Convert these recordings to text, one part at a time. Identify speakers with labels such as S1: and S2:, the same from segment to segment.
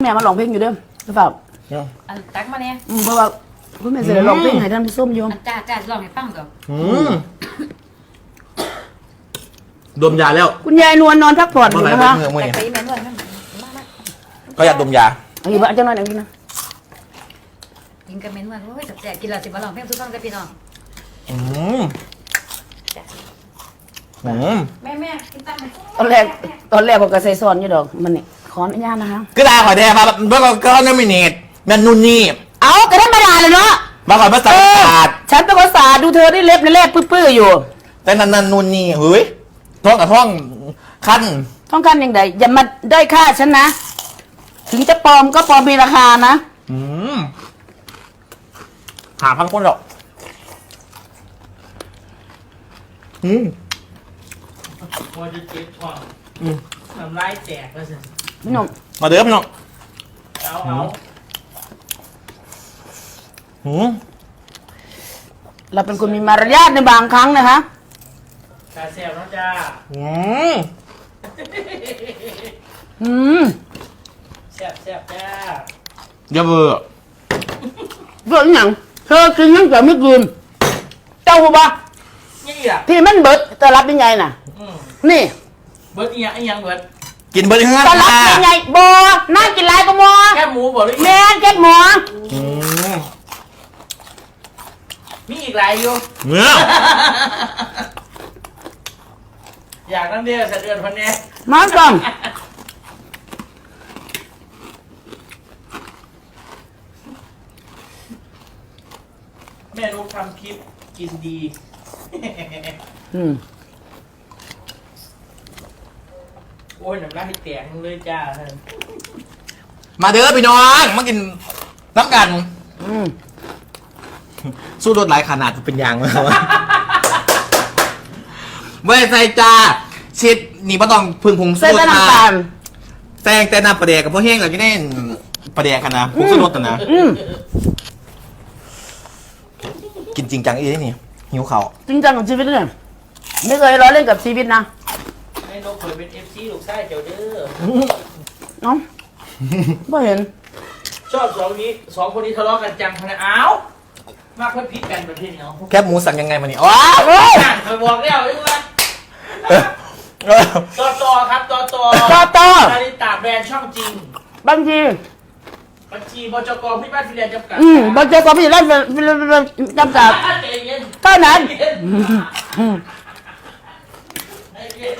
S1: แม่มาร้องเพลงอยู่เด้อหรือเปล่า
S2: อันตักมาเนี่ย
S1: อืมเพราะว่าคุณแม่เสร็จแล้วร้องเพลงให้ท่านผู้ชมอยู่
S2: อันจ้าจ้าลองให้ฟังก่อน
S3: อืมดมยาแล้ว
S1: คุณยายนวลนอนพักผ่อนอ
S3: เมื่อยู่ไหร่
S1: นะคะ
S3: เมื่อเมื่อ
S2: แต่
S3: นี่
S2: ไปแม่นวดนั่นมามา
S3: ก็อยากดมยา
S1: เอาอีกบ้างจังหน่อยหนึ่งพี่นะ
S2: กินกับแม่นวดโอ้ยแซ่บๆกินและสิมาลองเพลงทุกคนกับพี่น้อง
S3: อืมอืม
S2: แม่แม่กินตั้งไหม
S1: ตอนแรกตอนแรกผมก็ใส่ซอนอยู่ดอกมันนี่ ขออนุญาตนะคะ
S3: ก็ได้ขอแท้มาเมื่อก่อนก็น้ำมิเนตแมนนูนนี่
S1: เอาก็ธรรมดาเลยเนาะ
S3: มาก่อนภาษาศาสตร์
S1: ฉันเป็นคนสาดดูเธอได้เล็บในแรกปื้อๆอยู่
S3: แต่นันนันนูนนี่เฮ้ยท้องกับท้องขั้น
S1: ต้องการอย่างใดอย่ามาได้อยค่าฉันนะ ถึงจะปลอมก็ปลอมมีราคานะ
S3: อืมหาพังคนหรอกอืม
S4: มัวจะเจ็บท้อง
S3: อืม
S4: ทำร้ายแตกแล้วสิ
S1: พี่หนุ่ม
S3: มาเด้อพี่น้อง
S4: เอาเอา
S3: อืม
S1: เราเป็นคนมีมารยาทในบางครั้งนะคะ
S4: ตาแซ่บแล้วจ้า
S3: อืม
S1: อืม
S4: แซ่บแซ่บจ้า
S3: อย่าเบื่อ
S1: เรื่องอหย่างเธอกินยังแต่ไม่กินเจ้าหูบะ
S4: นี่อะ
S1: ที่มันเบิดจะรับยังไงน่ะ
S4: อืม
S1: นี่
S4: เบิร์ดอีหยังอีหยังเบิร์ด
S3: กินเบอร์ที่ห้า
S1: จะรับยังไงบอน่ากินไรก็มอ
S4: แค่หมูบอกเลย
S1: แม่นแก๊กหมอ
S3: อืม
S4: มีอีกหลายอยู่
S3: เนื้อ
S4: อยากนั่นเดียวสะเดือนคนนี้
S1: มาก่อน
S4: แม่ลูกทำคลิปกินดี
S1: อืม
S4: โอ้ยน้ำลายแตกเลยจ้าท่าน
S3: มาเด้อพี่น้องมากินน้ำกัน
S1: อืม
S3: สู้รถหลายขนาดเป็นยางมากวะเว้ยใส่จ้าชิดนี่บ่ต้องพึ่งพุง
S1: เส้น
S3: สู้
S1: แต่
S3: รถ
S1: น้ำตาล
S3: แซงแต่น้ำปลาแดกกับพวกแห้งแล้วก็ได้ปลาแดกกันนะพุงสู้รถนะนะ
S1: อืม
S3: กินจริงจังอีนี่หิวเขาว
S1: จริงจังกับชีวิตเลยไม่เคยล้อเล่นกับชีวิตนะ
S4: แม่ลูกเคยเป็นเอฟซีลูกชายเจ้าเด้อ
S1: เน้องไม่เห็น
S4: ชอบสองนี้สองคนนี้ทะเลาะกันจังขนาดอ้าวมาเพื่อพิษกันประเทศเนาะ
S3: แคบหมูสั่งยังไงมานี่ว้าว
S4: นั่นเคยบอกแล้วไอ้ว่า
S3: เออเออ
S4: ต่อต่อครับต่อต่อ
S1: ต่อต่อ
S4: นาฬิตาแบรนด์ช่องจริง
S1: บางที
S4: บัญชีบจกพิบัติฟิเลียนจำกัด
S1: อืมบางทีก็พี่เล่นจำกัด
S4: ใจเย็น
S1: เท่านั้น
S4: ใจเย็นใจเย็น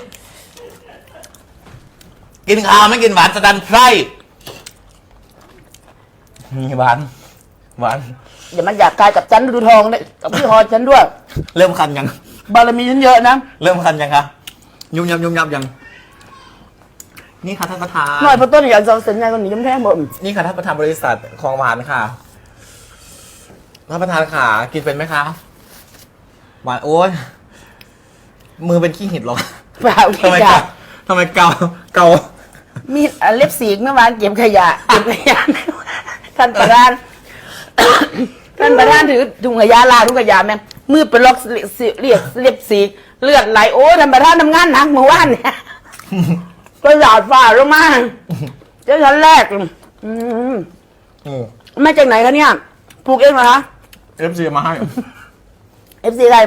S3: กินข้าวไม่กินหวานจะดันไพร่มีหวาน หวาน
S1: อย่ามาอยากกายกับฉันดูทองเลยกับพี่ฮอฉันด้วย
S3: เริ่มคันยัง
S1: บารมีฉันเยอะนะ
S3: เริ่มคันยังคะยุ่มยำยุ่มยำยัง นี่ค่ะท่านประธาน
S1: หน่อยพอต้นอยากจะเซ็นไงคนนี้ยิ้มแท้หมด
S3: นี่ค่ะท่านประธานบริษัทคลองหวานค่ะ ท่านประธานขากินเป็นไหมคะ หวานโอ้ย มือเป็นขี้เห็ดเหรอ
S1: เปล่า
S3: ทำไม
S1: ขยะ
S3: เกาทำไมเกาเกา
S1: มีอะเล็บสีกเมื่อวานเก็บขยะเก็บขยะท่านประธาน ท่านประธานถือถุงขยะลาถุงขยะแม่งมือเป็นล็อกเรียกเรียกเล็บสีกเลือดไหลโอ้ท่านประธานทำงานหนักเมื่อวานเนี่ยก็หยาดฝ่าลงมาเจ้าชั้นแรกอืม
S3: อืม
S1: มาจากไหนคะเนี่ยปลูกเองเหรอคะ
S3: เอฟซีมาให้
S1: เอฟซีอะไร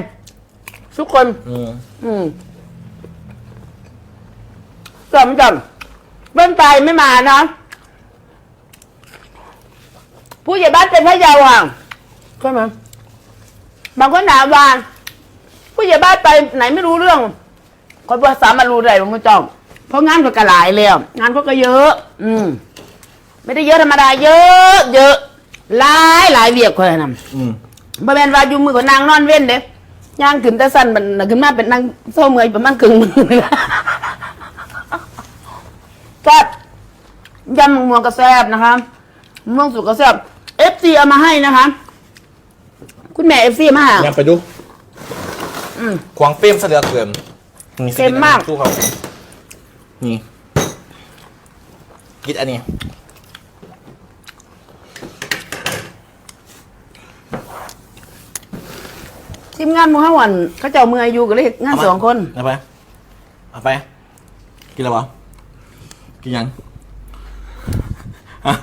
S1: ทุกคน
S3: อืม
S1: อืมจำจำ เบิ้ลไปไม่มานะ ผู้ใหญ่บ้านเป็นพระเยาอะใช่ไหมบางคนถามว่าผู้ใหญ่บ้านไปไหนไม่รู้เรื่องคนภาษามารู้ได้ผมไม่จ้องเพราะงานเขาก็หลายแล้วงานเขาก็เยอะ อืม ไม่ได้เยอะธรรมดาเยอะ เยอะหลายหลายเวียกคนนะ
S3: อืม
S1: บ่แม่นว่าอยู่มือกับนางนอนเว้นเด้ย่างขึ้นแต่สั้นมันน่ะขึ้นมาเป็นนางโซ่เมื่อยประมาณครึ่งมือ นี่ล่ะก็ยำมะม่วงกระแซบนะคะมะม่วงสุกกระแซบเอฟซีเอามาให้นะคะ คุณแม่เอฟซีมาให้
S3: อยากไปดู
S1: อืม
S3: ควงเฟรมเสลือเกินนี่
S1: เฟรมมาก
S3: สู้เขานี่กินอันนี้
S1: ทีมงานหมูห้าวันเขาเจ้ามืออายุก็เลยเฮ็ดงานสองคน
S3: เอาไป เอาไป กินอะไรวะ กินยังฮะ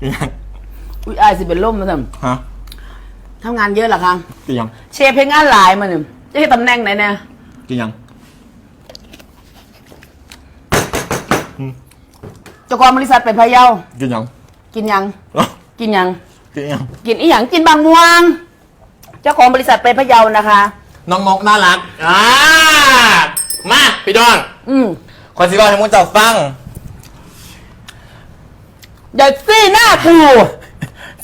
S3: กินยัง
S1: อุ้ยอายสิเป็นล่มมาท
S3: ฮะำ
S1: ทำงานเยอะเหรอคะ
S3: กินยัง
S1: เชฟเพลงงานหลายมาเนี่ยจะให้ตำแหน่งไหนเนี่ย
S3: กินยัง
S1: เจ้าของบริษัทไปพะเยา
S3: กินยัง
S1: กินยัง
S3: เอ้า
S1: กินยัง
S3: กินยัง
S1: กินอีหยังกินบางม่วง เจ้าของบริษัทไปพะเยานะคะ
S3: น้องนกน่ารักอ่ามาพี่ดอน
S1: อืม
S3: คอนซีบอกให้มึงเจ้าฟัง
S1: อย่าซี่หน้ากู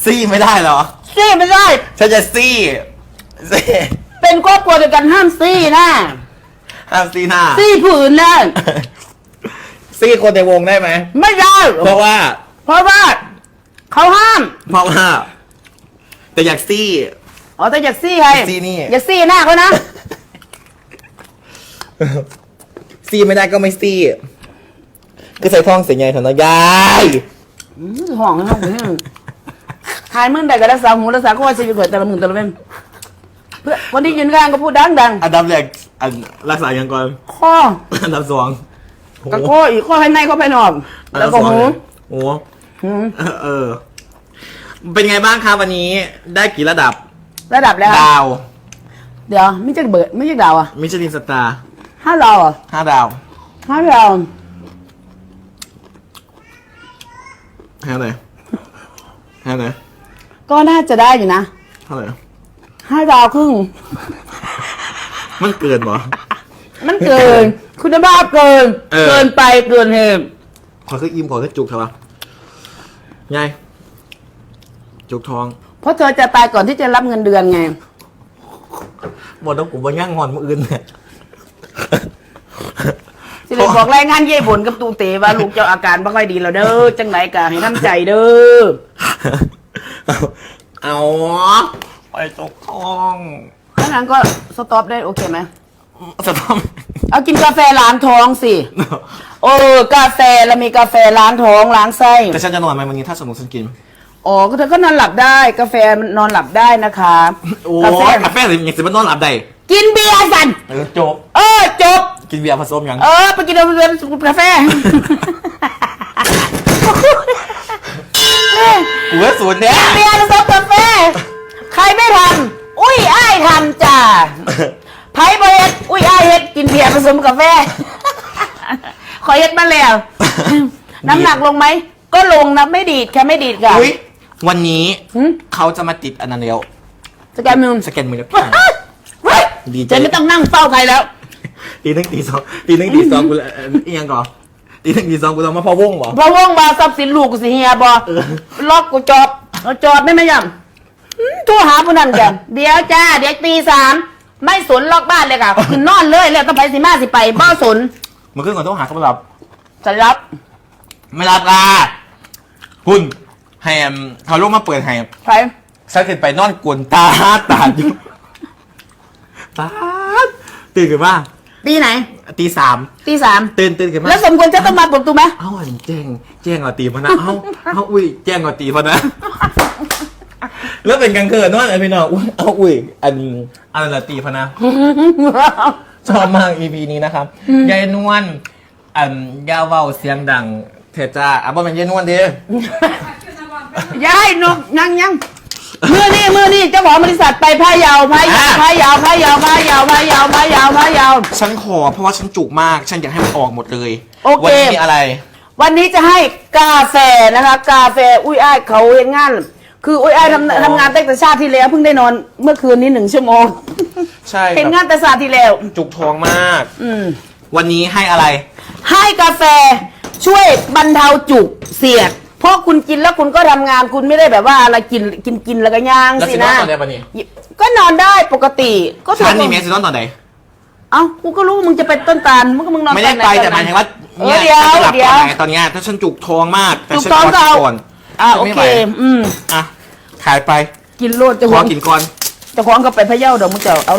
S3: ซี่ไม่ได้เหรอ
S1: ซี่ไม่ได้
S3: ฉันจะซี่ซี่
S1: เป็นครอบครัวเดียวกันห้ามซี่หน้า
S3: ห้ามซี่หน้า
S1: ซี่ผู้อื่นได้
S3: ซี่คนในวงได้ไหม
S1: ไม่ได้
S3: เพราะว่า
S1: เพราะว่า เขาห้าม
S3: เพราะว่า แต่อยากซี่
S1: อ๋อแต่อยากซี่ใคร
S3: ซี่นี่
S1: อย่าซี่หน้าเขานะ
S3: ซี่ไม่ได้ก็ไม่ซี่คือใส่ทองเสียไงเถอะนะยาย
S1: อืมห่องนะหายมึงได้ก็รักษาหูรักษาข้อชีวิตข่อยแต่ละมึงแต่ละเว้นเพื่อวันที่ยืนกลางก็พูดดังดัง
S3: อันดับแรกอันรักษายังก่อน
S1: ๆข้อ
S3: อันดับสอง
S1: กับข้ออีกข้อภายในข้อภายนอก
S3: อัน
S1: แล้
S3: ดั
S1: ว
S3: บ
S1: ก็
S3: สอง
S1: หู
S3: โอ้
S1: หู
S3: เออ เป็นไงบ้างครับวันนี้ ได้กี่ระดับ
S1: ระดับแล้ว
S3: ดาว
S1: เดี๋ยวไม่ใช่เบิร์ดไม่ใช่ดาวอะ
S3: มิชลินสตาร์
S1: ห้าดาวอะ
S3: ห้าดาว
S1: ห้าดาว
S3: ให้เท่าไหร่ให้เท่าไหร่
S1: ก็น่าจะได้อยู่นะ
S3: เท่าไหร่
S1: ห้าดาวครึ่ง
S3: มันเกินเหรอ
S1: มันเกิน คุณภาพเกิน
S3: เออ
S1: เกินไปเกินเหตุ
S3: ขอคืออิ่มขอคือจุกเถอะวะไงจุกทอง
S1: เพราะเธอจะตายก่อนที่จะรับเงินเดือนไง
S3: หมดต้องกูว่าย่างงอนมืออื่นเนี่ย
S1: สิเลยบอกรายงานเย่บนกับตูเตว่าลูกเจ้าอาการไม่ค่อยดีแล้วเด้อจังไหนกะให้ทำใจเด้อ
S3: เอาเอาไปจุกทอง
S1: ถ้างั้นก็สต็อปได้โอเคไหม
S3: สต๊อป
S1: เอากินกาแฟล้างท้องสิโอ้กาแฟแล้วมีกาแฟล้างท้องล้างไส้
S3: แต่ฉันจะนอนไหมวันนี้ถ้าสมมติฉันกิน
S1: อ๋อก็เธอก็นอนหลับได้ กาแฟมันนอนหลับได้นะคะ
S3: โอ้
S1: กาแฟ
S3: ยกาแฟหรือยังสิมันนอนหลับได้
S1: กินเบียร์สัน
S3: เออจบ
S1: เออจบ
S3: กินเบียร์ผสมยัง
S1: เออ ไปกินเอาเป็นกาแฟ
S3: กูว่าศูนย์เนี่ย
S1: เบียร์ผสมกาแฟ ใครไม่ทำอุ้ยอ้ายทำจ้าไผ่บเฮ็ดอุ้ยอ้ายเฮ็ดกินเบียร์ผสมกาแฟ ขอเฮ็ดมาแล้ว น้ำหนักลงไหม ก็ลงนะไม่ดีดแค่ไม่ดีดค่ะ
S3: อุ้ยวันนี้
S1: หึ
S3: เขาจะมาติดอันนั้นแล้ว
S1: สแกนมือ
S3: สแกนมือแล้ว
S1: เฮ้ย
S3: ดีใจ
S1: จะไม่ต้องนั่งเฝ้าใครแล้ว
S3: ตีหนึ่งตีสองตีหนึ่งตีสองกูเลยเอ่ออีกอยังก่อนตีหนึ่งตีสองกูต้องมาพอวงเหรอ
S1: เพราะว่องบาทรัพย์สินลูกกูสิเฮียบอล็อกกูจอบเอาจอบได้ไหมยำหืมโทรหาผู้นั้นกัน เดี๋ยวจ้า เดี๋ยวตีสามไม่สนล็อกบ้านเลยค่ะคือนอนเลยแล้วต้องไปสิมาสิไปบ้าสน
S3: มันขึ้นก่อนต้องหาเขาไม่รับ
S1: จะรับ
S3: ไม่รับล่ะคุณแฮมเขาลงมาเปิดแฮม
S1: ใคร
S3: ฉันขึ้นไปนอนกวนตาตาอยู่ ตาดตื่นขึ้นมา
S1: ตีไหน
S3: ตีสาม
S1: ตีสาม
S3: ตื่นตื่นขึ้นมา
S1: แล้วสมควรจะต้องมาปลุกตูไหม
S3: เอ้าอันแจ้งแจ้งเอาตีพะนะเอ้าเอ้าอุ้ยแจ้งเอาตีพะนะแล้วเป็นกลางคืนนอนไอ้พี่น้องอุ้ยเอ้าอุ้ยอันอันละตีพะนะชอบมาก EP นี้นะครับยายนวลอันยาเว้าเสียงดังเถอะจ้าอะบ่เป็นยายนวลดิ
S1: ยายนกยังยัง มือนี่มือนี่เจ้าของบริษัทไปพะเยาพะเยาพะเยาพะเยาพะเยาพะเยาพะเยาพะเยา
S3: ฉันขอเพราะว่าฉันจุกมาก ฉันอยากให้มันออกหมดเลย
S1: โอเค
S3: วันี้มีอะไร
S1: วันนี้จะให้กาแฟนะคะ กาแฟอุ้ยอ้ายเขาเห็นงาน คืออุ้ยอ้ายทำทำงานตั้งแต่ชาติที่แล้วเพิ่งได้นอนเมื่อคืนนี้หนึ่งชั่วโมง
S3: ใช่
S1: เห็น
S3: แบบ
S1: งานแต่ชาติที่แล้ว
S3: จุกท้องมาก
S1: อืม
S3: วันนี้ให้อะไร
S1: ให้กาแฟช่วยบรรเทาจุกเสียด เพราะคุณกินแล้วคุณก็ทำงานคุณไม่ได้แบบว่าอะไรกินกินกินแล้วก็ย่าง
S3: แล้ว
S1: สิ
S3: สินอ
S1: นะ
S3: นตอนไหนปะนี่
S1: ก็นอนได้ปกติก็ถูก
S3: ฉันนี่เมสซินอนตอนไหน
S1: เอ้ากูก็รู้มึงจะไปต้นตาลมึงก็มึงนอน
S3: ไม่ได้
S1: ตอนหน
S3: ไป
S1: ต
S3: แต่
S1: อน
S3: ห
S1: ไหน
S3: มายถึงว่า
S1: เออ
S3: เนี่ย
S1: เดี๋ยว
S3: ฉันจะหลับ
S1: เดี๋
S3: ต
S1: ย
S3: อน
S1: ว
S3: ไหนตอนเนี้ยถ้าฉันจุกท้องมากแต่
S1: จุก
S3: ฉัน
S1: ท้อง
S3: ข
S1: ก็เอา
S3: ก่อน
S1: อ่า
S3: ฉัน
S1: โอ
S3: ไม่
S1: เค
S3: ไหว
S1: อืม
S3: อะขายไป
S1: กินโลดจะ
S3: ข
S1: หว
S3: องกินก่อน
S1: เจะของก็ไปพะเยาเดี๋ยวมึงจะเอา